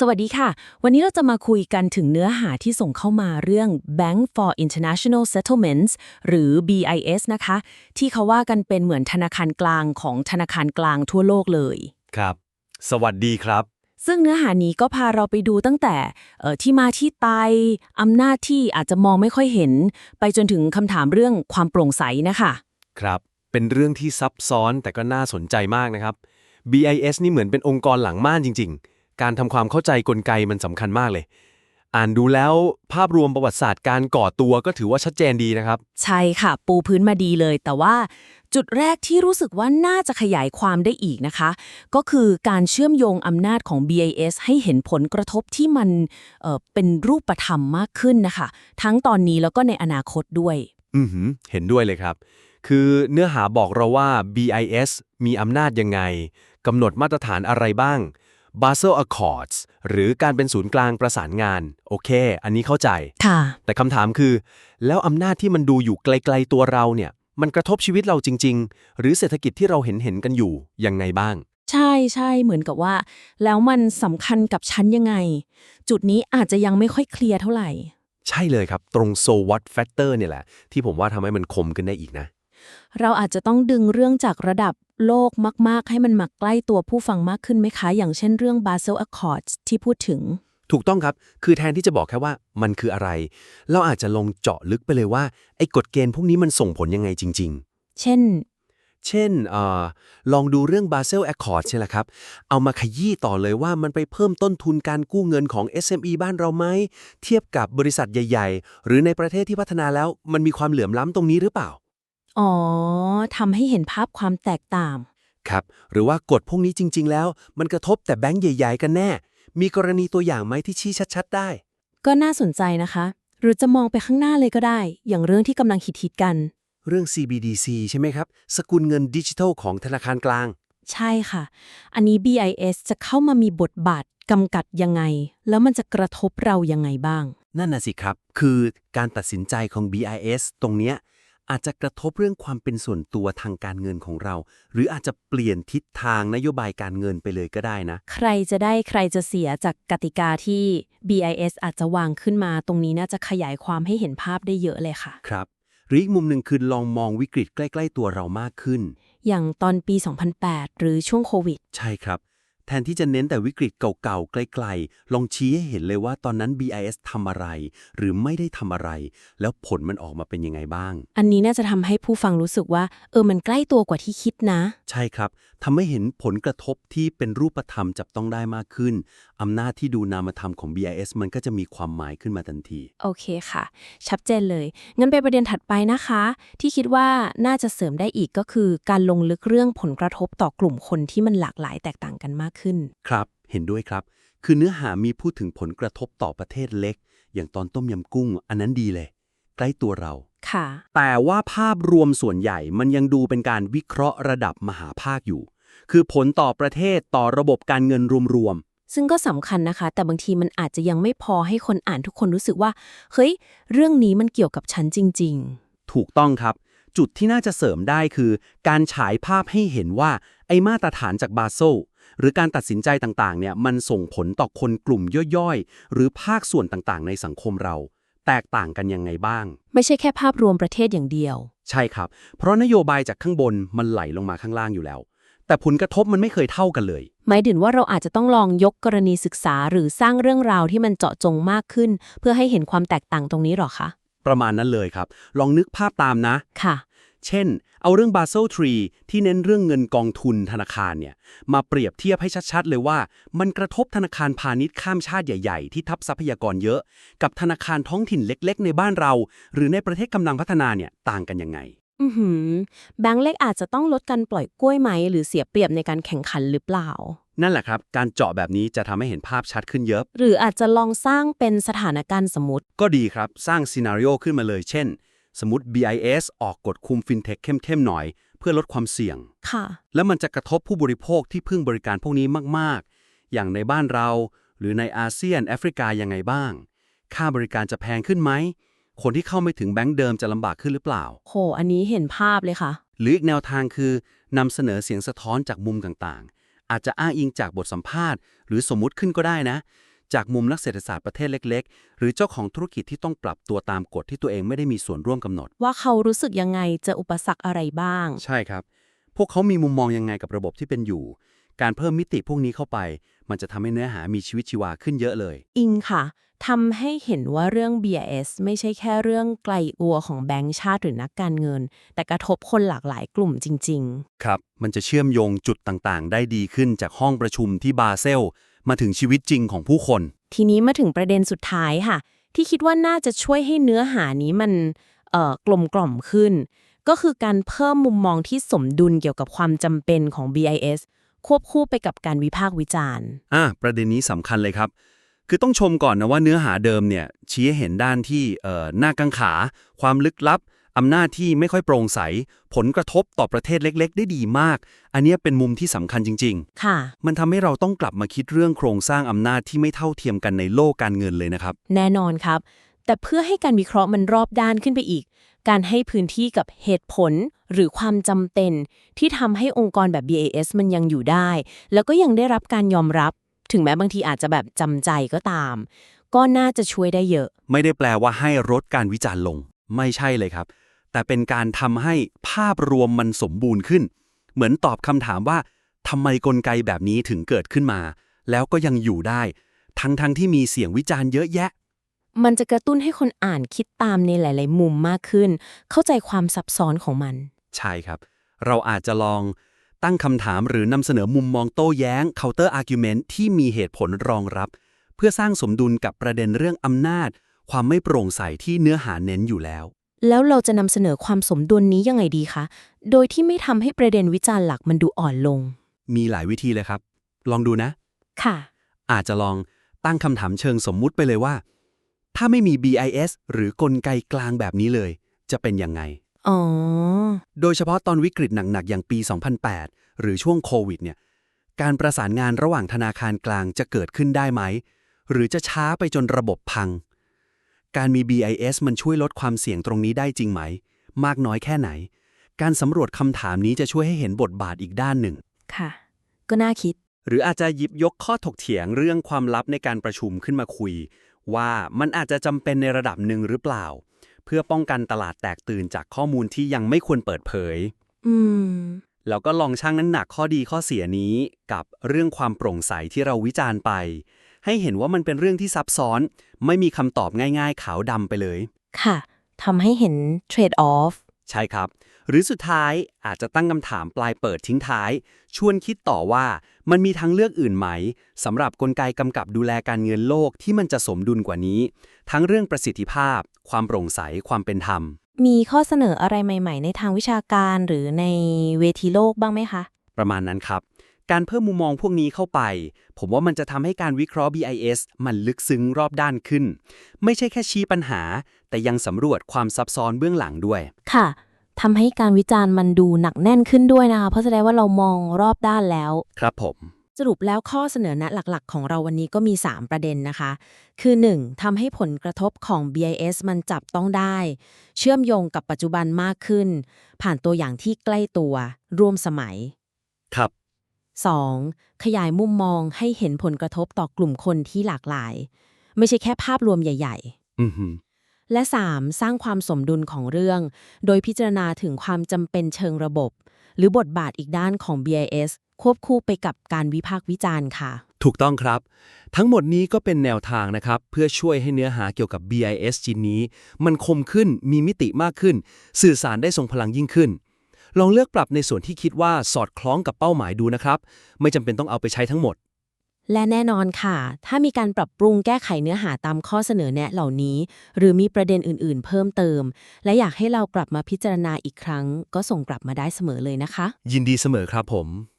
สวัสดีค่ะ วันนี้เราจะมาคุยกันถึงเนื้อหาที่ส่งเข้ามาเรื่อง Bank for International Settlements หรือ BIS นะคะ ที่เขาว่ากันเป็นเหมือนธนาคารกลางของธนาคารกลางทั่วโลกเลย ครับ สวัสดีครับ ซึ่งเนื้อหานี้ก็พาเราไปดูตั้งแต่เอ่อที่มาที่ไปอำนาจที่อาจจะมองไม่ค่อยเห็น ไปจนถึงคำถามเรื่องความโปร่งใสนะคะ ครับ เป็นเรื่องที่ซับซ้อนแต่ก็น่าสนใจมากนะครับ BIS นี่เหมือนเป็นองค์กรหลังม่านจริง ๆ การทำความเข้าใจกลไกมันสำคัญมากเลย อ่านดูแล้วภาพรวมประวัติศาสตร์การก่อตัวก็ถือว่าชัดเจนดีนะครับ ใช่ค่ะ ปูพื้นมาดีเลย แต่ว่าจุดแรกที่รู้สึกว่าน่าจะขยายความได้อีกนะคะ ก็คือการเชื่อมโยงอำนาจของ BIS ให้เห็นผลกระทบที่มันเอ่อเป็นรูปธรรมมากขึ้นนะคะ ทั้งตอนนี้แล้วก็ในอนาคตด้วย อือหือ เห็นด้วยเลยครับ คือเนื้อหาบอกเราว่า BIS มีอำนาจยังไงกำหนดมาตรฐานอะไรบ้าง Basel Accords หรือการเป็นศูนย์กลางประสานงาน โอเค อันนี้เข้าใจ ค่ะ แต่คำถามคือ แล้วอำนาจที่มันดูอยู่ไกลๆตัวเราเนี่ย มันกระทบชีวิตเราจริง ๆ หรือเศรษฐกิจที่เราเห็นเห็นๆกันอยู่ยังไงบ้าง ใช่ใช่เหมือนกับว่า แล้วมันสำคัญกับฉันยังไง จุดนี้อาจจะยังไม่ค่อยเคลียร์เท่าไหร่ ใช่เลยครับ ตรง so what factor เนี่ยแหละ ที่ผมว่าทำให้มันคมขึ้นได้อีกนะ เราอาจจะต้องดึงเรื่องจากระดับ โลกมาก ๆ ให้มันมาใกล้ตัวผู้ฟังมากขึ้นไหมคะ อย่างเช่นเรื่อง Basel Accords ที่พูดถึง ถูกต้องครับ คือแทนที่จะบอกแค่ว่ามันคืออะไร เราอาจจะลงเจาะลึกไปเลยว่าไอ้กฎเกณฑ์พวกนี้มันส่งผลยังไงจริงเช่นๆเช่นเออลองดูเรื่อง Basel Accord ใช่ไหมครับ เอามาขยี้ต่อเลยว่ามันไปเพิ่มต้นทุนการกู้เงินของ SME บ้านเราไหม เทียบกับบริษัทใหญ่ ๆ หรือในประเทศที่พัฒนาแล้วมันมีความเหลื่อมล้ำตรงนี้หรือเปล่า อ๋อทำให้เห็นภาพความแตกต่าง ครับ หรือว่ากฎพวกนี้จริง ๆ แล้ว มันกระทบแต่แบงก์ใหญ่ ๆ กันแน่ มีกรณีตัวอย่างไหมที่ชี้ชัด ๆ ได้ ก็น่าสนใจนะคะ หรือจะมองไปข้างหน้าเลยก็ได้ อย่างเรื่องที่กำลังฮิตๆกัน เรื่อง CBDC ใช่ไหมครับ สกุลเงินดิจิทัลของธนาคารกลาง ใช่ค่ะ อันนี้ BIS จะเข้ามามีบทบาทกำกัดยังไง แล้วมันจะกระทบเรายังไงบ้าง นั่นน่ะสิครับ คือการตัดสินใจของ BIS ตรงเนี้ย อาจจะกระทบเรื่องความเป็นส่วนตัวทางการเงินของเรา หรืออาจจะเปลี่ยนทิศทางนโยบายการเงินไปเลยก็ได้นะ ใครจะได้ใครจะเสียจากกติกาที่ BIS อาจจะวางขึ้นมา ตรงนี้น่าจะขยายความให้เห็นภาพได้เยอะเลยค่ะ ครับหรืออีกมุมหนึ่งคือลองมองวิกฤตใกล้ ๆ ตัวเรามากขึ้น อย่างตอนปี 2008 หรือช่วงโควิด ใช่ครับแทนที่จะเน้นแต่วิกฤตเก่าๆ ไกลๆ ลองชี้ให้เห็นเลยว่าตอนนั้น BIS ทำอะไร หรือไม่ได้ทำอะไร แล้วผลมันออกมาเป็นยังไงบ้าง อันนี้น่าจะทำให้ผู้ฟังรู้สึกว่า เออมันใกล้ตัวกว่าที่คิดนะ ใช่ครับทำให้เห็นผลกระทบที่เป็นรูปธรรมจับต้องได้มากขึ้นอำนาจที่ดูนามธรรมของ BIS มันก็จะมีความหมายขึ้นมาทันที โอเคค่ะ ชัดเจนเลย งั้นไปประเด็นถัดไปนะคะ ที่คิดว่าน่าจะเสริมได้อีกก็คือ การลงลึกเรื่องผลกระทบต่อกลุ่มคนที่มันหลากหลายแตกต่างกันมากขึ้นครับ เห็นด้วยครับ คือเนื้อหามีพูดถึงผลกระทบต่อประเทศเล็ก อย่างตอนต้มยำกุ้ง อันนั้นดีเลย ใกล้ตัวเรา ค่ะ แต่ว่าภาพรวมส่วนใหญ่มันยังดูเป็นการวิเคราะห์ระดับมหาภาคอยู่ คือผลต่อประเทศต่อระบบการเงินรวมซึ่งก็สำคัญนะคะ แต่บางทีมันอาจจะยังไม่พอให้คนอ่านทุกคนรู้สึกว่า เฮ้ย เรื่องนี้มันเกี่ยวกับฉันจริง ๆ ถูกต้องครับ จุดที่น่าจะเสริมได้คือ การฉายภาพให้เห็นว่า ไอ้มาตรฐานจากบาโซล หรือการตัดสินใจต่างๆเนี่ยมันส่งผลต่อคนกลุ่มย่อยๆ หรือภาคส่วนต่างๆ ในสังคมเรา แตกต่างกันยังไงบ้างๆไม่ใช่แค่ภาพรวมประเทศอย่างเดียว ใช่ครับ เพราะนโยบายจากข้างบนมันไหลลงมาข้างล่างอยู่แล้ว แต่ผลกระทบมันไม่เคยเท่ากันเลย หมายถึงว่าเราอาจจะต้องลองยกกรณีศึกษาหรือสร้างเรื่องราวที่มันเจาะจงมากขึ้น เพื่อให้เห็นความแตกต่างตรงนี้หรอคะประมาณนั้นเลยครับ ลองนึกภาพตามนะ ค่ะ เช่น เอาเรื่อง Basel III ที่เน้นเรื่องเงินกองทุนธนาคารเนี่ยมาเปรียบเทียบให้ชัดๆ เลยว่า มันกระทบธนาคารพาณิชย์ข้ามชาติใหญ่ๆ ที่ทับทรัพยากรเยอะ กับธนาคารท้องถิ่นเล็กๆ ในบ้านเรา หรือในประเทศกำลังพัฒนาเนี่ยต่างกันยังไงอือหือแบงก์เล็กอาจจะต้องลดการปล่อยกล้วยไหม หรือเสียเปรียบในการแข่งขันหรือเปล่า นั่นแหละครับ การเจาะแบบนี้จะทำให้เห็นภาพชัดขึ้นเยอะ หรืออาจจะลองสร้างเป็นสถานการณ์สมมติ ก็ดีครับ สร้างซีนารีโอขึ้นมาเลย เช่น สมมติ BIS ออกกฎคุมฟินเทคเข้มๆหน่อย เพื่อลดความเสี่ยง ค่ะ แล้วมันจะกระทบผู้บริโภคที่พึ่งบริการพวกนี้มากๆ อย่างในบ้านเรา หรือในอาเซียน แอฟริกายังไงบ้าง ค่าบริการจะแพงขึ้นไหม คนที่เข้าไม่ถึงแบงก์เดิมจะลำบากขึ้นหรือเปล่า โห อันนี้เห็นภาพเลยค่ะ หรืออีกแนวทางคือนำเสนอเสียงสะท้อนจากมุมต่างๆ อาจจะอ้างอิงจากบทสัมภาษณ์ หรือสมมุติขึ้นก็ได้นะ จากมุมนักเศรษฐศาสตร์ประเทศเล็ก ๆ หรือเจ้าของธุรกิจที่ต้องปรับตัวตามกฎที่ตัวเองไม่ได้มีส่วนร่วมกำหนด ว่าเขารู้สึกยังไงเจออุปสรรคอะไรบ้าง ใช่ครับ พวกเขามีมุมมองยังไงกับระบบที่เป็นอยู่ การเพิ่มมิติพวกนี้เข้าไป มันจะทำให้เนื้อหามีชีวิตชีวาขึ้นเยอะเลย อิงค่ะทำให้เห็นว่าเรื่อง BIS ไม่ใช่แค่เรื่องไกลอัวของแบงก์ชาติหรือนักการเงิน แต่กระทบคนหลากหลายกลุ่มจริงครับ มันจะเชื่อมโยงจุดต่างๆ ได้ดีขึ้นจากห้องประชุมที่บาเซล มาถึงชีวิตจริงของผู้คนๆทีนี้มาถึงประเด็นสุดท้ายค่ะ ที่คิดว่าน่าจะช่วยให้เนื้อหานี้มันเอ่อกลมกล่อมขึ้น ก็คือการเพิ่มมุมมองที่สมดุลเกี่ยวกับความจำเป็นของ BIS ควบคู่ไปกับการวิพากษ์วิจารณ์อะประเด็นนี้สำคัญเลยครับ คือต้องชมก่อนนะว่าเนื้อหาเดิมเนี่ยชี้ให้เห็นด้านที่เอ่อหน้ากังขา ความลึกลับ อำนาจที่ไม่ค่อยโปร่งใส ผลกระทบต่อประเทศเล็ก ๆ ได้ดีมาก อันเนี้ยเป็นมุมที่สำคัญจริงค่ะๆมันทำให้เราต้องกลับมาคิดเรื่องโครงสร้างอำนาจที่ไม่เท่าเทียมกันในโลกการเงินเลยนะครับ แน่นอนครับ แต่เพื่อให้การวิเคราะห์มันรอบด้านขึ้นไปอีก การให้พื้นที่กับเหตุผลหรือความจำเป็น ที่ทำให้องค์กรแบบ BAS มันยังอยู่ได้ แล้วก็ยังได้รับการยอมรับ ถึงแม้บางทีอาจจะแบบจำใจก็ตาม ก็น่าจะช่วยได้เยอะ ไม่ได้แปลว่าให้ลดการวิจารณ์ลง ไม่ใช่เลยครับ แต่เป็นการทำให้ภาพรวมมันสมบูรณ์ขึ้น เหมือนตอบคำถามว่าทำไมกลไกแบบนี้ถึงเกิดขึ้นมา แล้วก็ยังอยู่ได้ ทั้งๆทที่มีเสียงวิจารณ์เยอะแยะ มันจะกระตุ้นให้คนอ่านคิดตามในหลาย ๆ มุมมากขึ้น เข้าใจความซับซ้อนของมัน ใช่ครับ เราอาจจะลองตั้งคำถามหรือนำเสนอมุมมองโต้แย้ง counter argument ที่มีเหตุผลรองรับ เพื่อสร้างสมดุลกับประเด็นเรื่องอำนาจ ความไม่โปร่งใสที่เนื้อหาเน้นอยู่แล้ว แล้วเราจะนำเสนอความสมดุลนี้ยังไงดีคะ โดยที่ไม่ทำให้ประเด็นวิจารณ์หลักมันดูอ่อนลง มีหลายวิธีเลยครับ ลองดูนะ ค่ะ อาจจะลองตั้งคำถามเชิงสมมุติไปเลยว่า ถ้าไม่มี BIS หรือกลไกกลางแบบนี้เลย จะเป็นยังไง อ๋อ โดยเฉพาะตอนวิกฤตหนักๆ อย่างปี 2008 หรือช่วงโควิดเนี่ย การประสานงานระหว่างธนาคารกลางจะเกิดขึ้นได้ไหม หรือจะช้าไปจนระบบพัง การมี BIS มันช่วยลดความเสี่ยงตรงนี้ได้จริงไหม มากน้อยแค่ไหน การสำรวจคำถามนี้จะช่วยให้เห็นบทบาทอีกด้านหนึ่ง ค่ะ ก็น่าคิด หรืออาจจะหยิบยกข้อถกเถียงเรื่องความลับในการประชุมขึ้นมาคุย ว่ามันอาจจะจำเป็นในระดับหนึ่งหรือเปล่า เพื่อป้องกันตลาดแตกตื่นจากข้อมูลที่ยังไม่ควรเปิดเผย อืม แล้วก็ลองชั่งน้ำหนักข้อดีข้อเสียนี้กับเรื่องความโปร่งใสที่เราวิจารณ์ไป ให้เห็นว่ามันเป็นเรื่องที่ซับซ้อน ไม่มีคำตอบง่ายๆ ขาวดำไปเลย ค่ะทำให้เห็น trade off ใช่ครับ หรือสุดท้ายอาจจะตั้งคำถามปลายเปิดทิ้งท้าย ชวนคิดต่อว่ามันมีทางเลือกอื่นไหมสำหรับกลไกกำกับดูแลการเงินโลกที่มันจะสมดุลกว่านี้ ทั้งเรื่องประสิทธิภาพ ความโปร่งใสความเป็นธรรม มีข้อเสนออะไรใหม่ ๆ ในทางวิชาการหรือในเวทีโลกบ้างไหมคะ ประมาณนั้นครับ การเพิ่มมุมมองพวกนี้เข้าไป ผมว่ามันจะทำให้การวิเคราะห์ BIS มันลึกซึ้งรอบด้านขึ้น ไม่ใช่แค่ชี้ปัญหา แต่ยังสำรวจความซับซ้อนเบื้องหลังด้วย ค่ะทำให้การวิจารณ์มันดูหนักแน่นขึ้นด้วยนะคะ เพราะแสดงว่าเรามองรอบด้านแล้ว ครับผม สรุปแล้วข้อเสนอแนะหลักๆ ของเราวันนี้ก็มี 3 ประเด็นนะคะ คือ 1. ทำให้ผลกระทบของ BIS มันจับต้องได้ เชื่อมโยงกับปัจจุบันมากขึ้น ผ่านตัวอย่างที่ใกล้ตัว ร่วมสมัย ครับ 2. ขยายมุมมองให้เห็นผลกระทบต่อกลุ่มคนที่หลากหลาย ไม่ใช่แค่ภาพรวมใหญ่อือหือๆและ 3. สร้างความสมดุลของเรื่อง โดยพิจารณาถึงความจำเป็นเชิงระบบ หรือบทบาทอีกด้านของ BIS ควบคู่ไปกับการวิพากษ์วิจารณ์ค่ะ ถูกต้องครับ ทั้งหมดนี้ก็เป็นแนวทางนะครับ เพื่อช่วยให้เนื้อหาเกี่ยวกับ BIS ชิ้นนี้ มันคมขึ้นมีมิติมากขึ้น สื่อสารได้ทรงพลังยิ่งขึ้น ลองเลือกปรับในส่วนที่คิดว่าสอดคล้องกับเป้าหมายดูนะครับ ไม่จำเป็นต้องเอาไปใช้ทั้งหมด และแน่นอนค่ะ ถ้ามีการปรับปรุงแก้ไขเนื้อหาตามข้อเสนอแนะเหล่านี้ หรือมีประเด็นอื่นๆ เพิ่มเติม และอยากให้เรากลับมาพิจารณาอีกครั้ง ก็ส่งกลับมาได้เสมอเลยนะคะ ยินดีเสมอครับผม